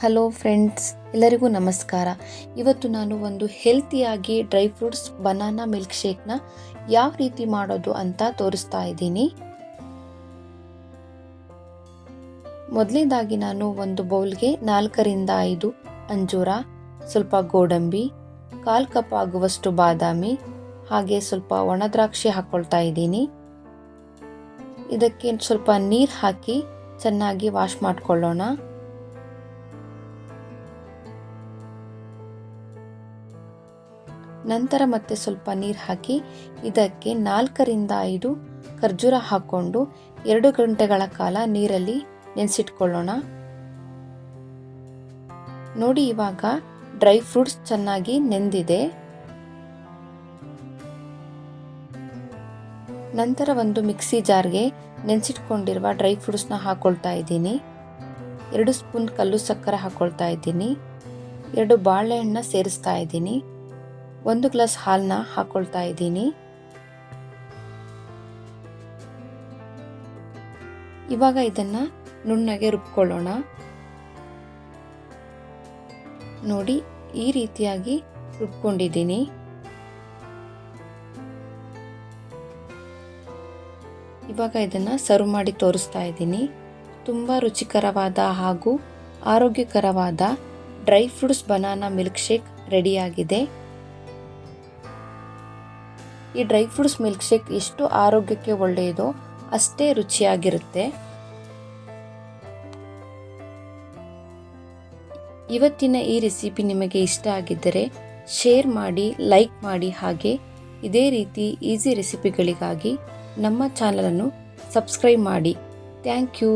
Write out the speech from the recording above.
Hello friends ಎಲ್ಲರಿಗೂ ನಮಸ್ಕಾರ. ಇವತ್ತು ನಾನು ಒಂದು ಹೆಲ್ತಿಯಾಗಿ ಡ್ರೈ ಫ್ರೂಟ್ಸ್ ಬನಾನಾ ಮಿಲ್ಕ್ ಶೇಕ್ನ ಯಾವ ರೀತಿ ಮಾಡೋದು ಅಂತ ತೋರಿಸ್ತಾ ಇದ್ದೀನಿ. ಮೊದಲನೇದಾಗಿ ನಾನು ಒಂದು ಬೌಲ್ಗೆ ನಾಲ್ಕರಿಂದ ಐದು ಅಂಜೂರ, ಸ್ವಲ್ಪ ಗೋಡಂಬಿ, ಕಾಲು ಕಪ್ ಆಗುವಷ್ಟು ಬಾದಾಮಿ, ಹಾಗೆ ಸ್ವಲ್ಪ ಒಣ ದ್ರಾಕ್ಷಿ ಹಾಕ್ಕೊಳ್ತಾ ಇದ್ದೀನಿ. ಇದಕ್ಕೆ ಸ್ವಲ್ಪ ನೀರು ಹಾಕಿ ಚೆನ್ನಾಗಿ ವಾಶ್ ಮಾಡ್ಕೊಳ್ಳೋಣ. ನಂತರ ಮತ್ತೆ ಸ್ವಲ್ಪ ನೀರು ಹಾಕಿ ಇದಕ್ಕೆ ನಾಲ್ಕರಿಂದ ಐದು ಖರ್ಜೂರ ಹಾಕ್ಕೊಂಡು ಎರಡು ಗಂಟೆಗಳ ಕಾಲ ನೀರಲ್ಲಿ ನೆನೆಸಿಟ್ಕೊಳ್ಳೋಣ. ನೋಡಿ ಇವಾಗ ಡ್ರೈ ಫ್ರೂಟ್ಸ್ ಚೆನ್ನಾಗಿ ನೆಂದಿದೆ. ನಂತರ ಒಂದು ಮಿಕ್ಸಿ ಜಾರ್ಗೆ ನೆನೆಸಿಟ್ಕೊಂಡಿರುವ ಡ್ರೈ ಫ್ರೂಟ್ಸ್ನ ಹಾಕ್ಕೊಳ್ತಾ ಇದ್ದೀನಿ. ಎರಡು ಸ್ಪೂನ್ ಕಲ್ಲು ಸಕ್ಕರೆ ಹಾಕೊಳ್ತಾ ಇದ್ದೀನಿ. ಎರಡು ಬಾಳೆಹಣ್ಣನ್ನ ಸೇರಿಸ್ತಾ ಇದ್ದೀನಿ. ಒಂದು ಗ್ಲಾಸ್ ಹಾಲನ್ನ ಹಾಕೊಳ್ತಾ ಇದ್ದೀನಿ. ಇವಾಗ ಇದನ್ನ ನುಣ್ಣಗೆ ರುಬ್ಕೊಳ್ಳೋಣ. ನೋಡಿ, ಈ ರೀತಿಯಾಗಿ ರುಬ್ಕೊಂಡಿದ್ದೀನಿ. ಇವಾಗ ಇದನ್ನ ಸರ್ವ್ ಮಾಡಿ ತೋರಿಸ್ತಾ ಇದ್ದೀನಿ. ತುಂಬ ರುಚಿಕರವಾದ ಹಾಗೂ ಆರೋಗ್ಯಕರವಾದ dry fruits banana milk shake ರೆಡಿಯಾಗಿದೆ. ಈ ಡ್ರೈ ಫ್ರೂಟ್ಸ್ ಮಿಲ್ಕ್ ಶೇಕ್ ಎಷ್ಟು ಆರೋಗ್ಯಕ್ಕೆ ಒಳ್ಳೆಯದೋ ಅಷ್ಟೇ ರುಚಿಯಾಗಿರುತ್ತೆ. ಇವತ್ತಿನ ಈ ರೆಸಿಪಿ ನಿಮಗೆ ಇಷ್ಟ ಆಗಿದ್ದರೆ ಶೇರ್ ಮಾಡಿ, ಲೈಕ್ ಮಾಡಿ ಹಾಗೆ ಇದೇ ರೀತಿ ಈಸಿ ರೆಸಿಪಿಗಳಿಗಾಗಿ ನಮ್ಮ ಚಾನಲನ್ನು ಸಬ್ಸ್ಕ್ರೈಬ್ ಮಾಡಿ. Thank you.